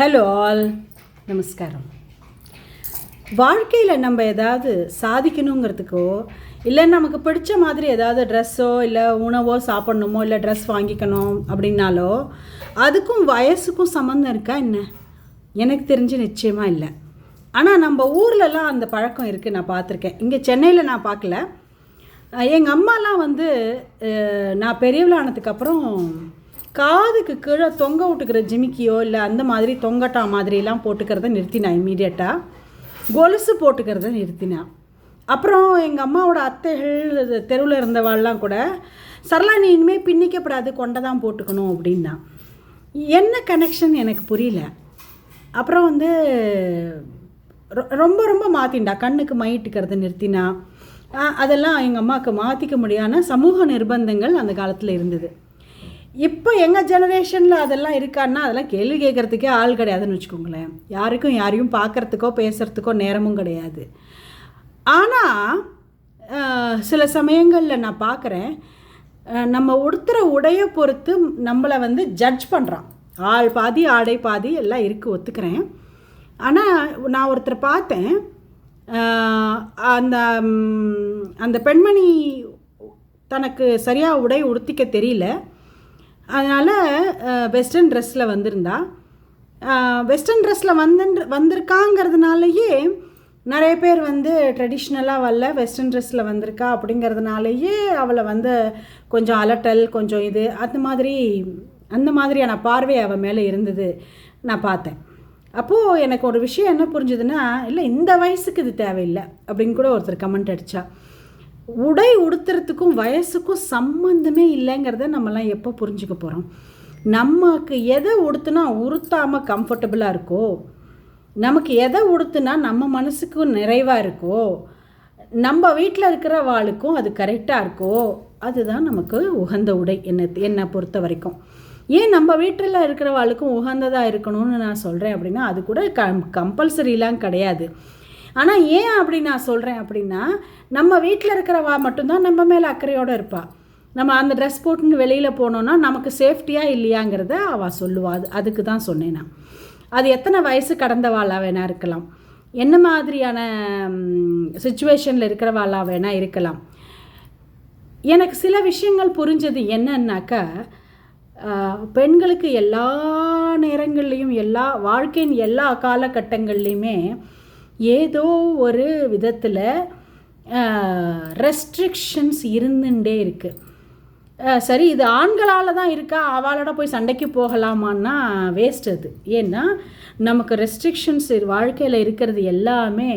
Hello all நமஸ்காரம். வாழ்க்கையில் நம்ம ஏதாவது சாதிக்கணுங்கிறதுக்கோ இல்லை நமக்கு பிடிச்ச மாதிரி ஏதாவது ட்ரெஸ்ஸோ இல்லை உணவோ சாப்பிட்ணுமோ இல்லை ட்ரெஸ் வாங்கிக்கணும் அப்படின்னாலோ அதுக்கும் வயசுக்கும் சம்மந்தம் இருக்கா என்ன? எனக்கு தெரிஞ்சு நிச்சயமாக இல்லை. ஆனால் நம்ம ஊர்லலாம் அந்த பழக்கம் இருக்குது நான் பார்த்துருக்கேன். இங்கே சென்னையில் நான் பார்க்கல. எங்கள் அம்மாலாம் வந்து நான் பெரியவளானதுக்கப்புறம் காதுக்கு கீழே தொங்க விட்டுக்கிற ஜிமிக்கியோ இல்லை அந்த மாதிரி தொங்கட்டா மாதிரிலாம் போட்டுக்கிறத நிறுத்தினா இம்மீடியட்டாக கொலுசு போட்டுக்கிறத நிறுத்தினா? அப்புறம் எங்கள் அம்மாவோட அத்தைகள் தெருவில் இருந்தவாள்லாம் கூட சரளா நீ இனிமேல் பின்னிக்கப்படாது கொண்டை தான் போட்டுக்கணும் அப்படின்னா. என்ன கனெக்ஷன் எனக்கு புரியல. அப்புறம் வந்து ரொ- ரொம்ப ரொம்ப மாற்றிண்டா கண்ணுக்கு மயிட்டுக்கிறத நிறுத்தினா. அதெல்லாம் எங்கள் அம்மாவுக்கு மாற்றிக்க முடியாத சமூக நிர்பந்தங்கள் அந்த காலத்தில் இருந்தது. இப்போ எங்கள் ஜெனரேஷனில் அதெல்லாம் இருக்கான்னா அதெல்லாம் கேள்வி கேட்குறதுக்கே ஆள் கிடையாதுன்னு வச்சுக்கோங்களேன். யாருக்கும் யாரையும் பார்க்குறதுக்கோ பேசுகிறதுக்கோ நேரமும் கிடையாது. ஆனால் சில சமயங்களில் நான் பார்க்குறேன் நம்ம உடுத்துகிற உடையை பொறுத்து நம்மளை வந்து ஜட்ஜ் பண்ணுறான் ஆள் பாதி ஆடை பாதி எல்லாம் இருக்குது ஒத்துக்கிறேன். ஆனால் நான் ஒருத்தர் பார்த்தேன் அந்த அந்த பெண்மணி தனக்கு சரியாக உடை உடுத்திக்க தெரியல. அதனால் வெஸ்டர்ன் ட்ரெஸ்ஸில் வந்திருந்தா. வெஸ்டர்ன் ட்ரெஸ்ஸில் வந்து வந்திருக்காங்கிறதுனாலயே நிறைய பேர் வந்து ட்ரெடிஷ்னலாக வரல வெஸ்டர்ன் ட்ரெஸ்ஸில் வந்திருக்கா அப்படிங்கிறதுனாலயே அவளை வந்து கொஞ்சம் அலட்டல் கொஞ்சம் இது அந்த மாதிரி அந்த மாதிரியான பார்வை அவள் மேலே இருந்தது நான் பார்த்தேன். அப்போது எனக்கு ஒரு விஷயம் என்ன புரிஞ்சுதுன்னா இல்லை இந்த வயசுக்கு இது தேவையில்லை அப்படின்னு கூட ஒருத்தர் கமெண்ட் அடித்தா உடை உடுத்துறதுக்கும் வயசுக்கும் சம்மந்தமே இல்லைங்கிறத நம்மலாம் எப்போ புரிஞ்சுக்க போகிறோம் நமக்கு எதை உடுத்துனா உறுத்தாமல் கம்ஃபர்டபுளாக இருக்கோ நமக்கு எதை உடுத்துனா நம்ம மனசுக்கும் நிறைவாக இருக்கோ நம்ம வீட்டில் இருக்கிற வாளுக்கும் அது கரெக்டாக இருக்கோ அதுதான் நமக்கு உகந்த உடை என்ன என்னை பொறுத்த வரைக்கும். ஏன் நம்ம வீட்டில் இருக்கிற வாளுக்கும் உகந்ததாக இருக்கணும்னு நான் சொல்கிறேன் அப்படின்னா அது கூட கம் கம்பல்சரிலாம் கிடையாது. ஆனால் ஏன் அப்படி நான் சொல்கிறேன் அப்படின்னா நம்ம வீட்டில் இருக்கிறவா மட்டும்தான் நம்ம மேலே அக்கறையோடு இருப்பாள் நம்ம அந்த ட்ரெஸ் போட்டுன்னு வெளியில் போனோன்னா நமக்கு சேஃப்டியாக இல்லையாங்கிறத அவள் சொல்லுவாள் அது அதுக்கு தான் சொன்னேன் நான். அது எத்தனை வயசு கடந்தவாளாக வேணா இருக்கலாம். என்ன மாதிரியான சுச்சுவேஷனில் இருக்கிறவாளாக வேணா இருக்கலாம். எனக்கு சில விஷயங்கள் புரிஞ்சது என்னன்னாக்கா பெண்களுக்கு எல்லா நேரங்கள்லேயும் எல்லா வாழ்க்கையின் எல்லா காலகட்டங்கள்லையுமே ஏதோ ஒரு விதத்தில் ரெஸ்ட்ரிக்ஷன்ஸ் இருந்துட்டே இருக்குது சரி இது ஆண்களால் தான் இருக்கா? அவளோட போய் சண்டைக்கு போகலாமான்னா வேஸ்ட் அது. ஏன்னா நமக்கு ரெஸ்ட்ரிக்ஷன்ஸ் வாழ்க்கையில் இருக்கிறது எல்லாமே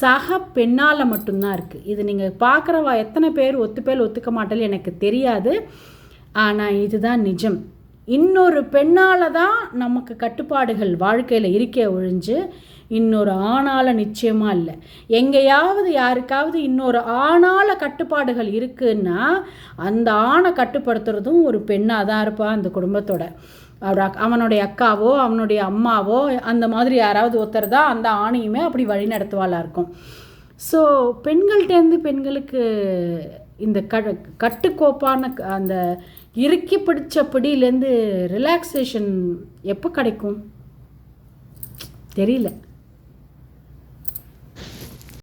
சக பெண்ணால் மட்டும்தான் இருக்குது இது நீங்கள் பார்க்குறவா எத்தனை பேர் ஒத்துப்பேல் ஒத்துக்க மாட்டேன்னு எனக்கு தெரியாது. ஆனால் இதுதான் நிஜம். இன்னொரு பெண்ணால் தான் நமக்கு கட்டுப்பாடுகள் வாழ்க்கையில் இருக்கே ஒழிஞ்சு இன்னொரு ஆணால் நிச்சயமாக இல்லை. எங்கேயாவது யாருக்காவது இன்னொரு ஆணால் கட்டுப்பாடுகள் இருக்குன்னா அந்த ஆணை கட்டுப்படுத்துறதும் ஒரு பெண்ணாக தான் இருப்பான் அந்த குடும்பத்தோட. அவர் அக்- அவனுடைய அக்காவோ அவனுடைய அம்மாவோ அந்த மாதிரி யாராவது ஒருத்தர் தான் அந்த ஆணையுமே அப்படி வழி நடத்துவாளாக இருக்கும். ஸோ பெண்கள்கிட்டேருந்து பெண்களுக்கு இந்த க கட்டுக்கோப்பான அந்த இறுக்கி பிடிச்ச பிடியிலேருந்து ரிலாக்ஸேஷன் எப்போ கிடைக்கும்? தெரியல.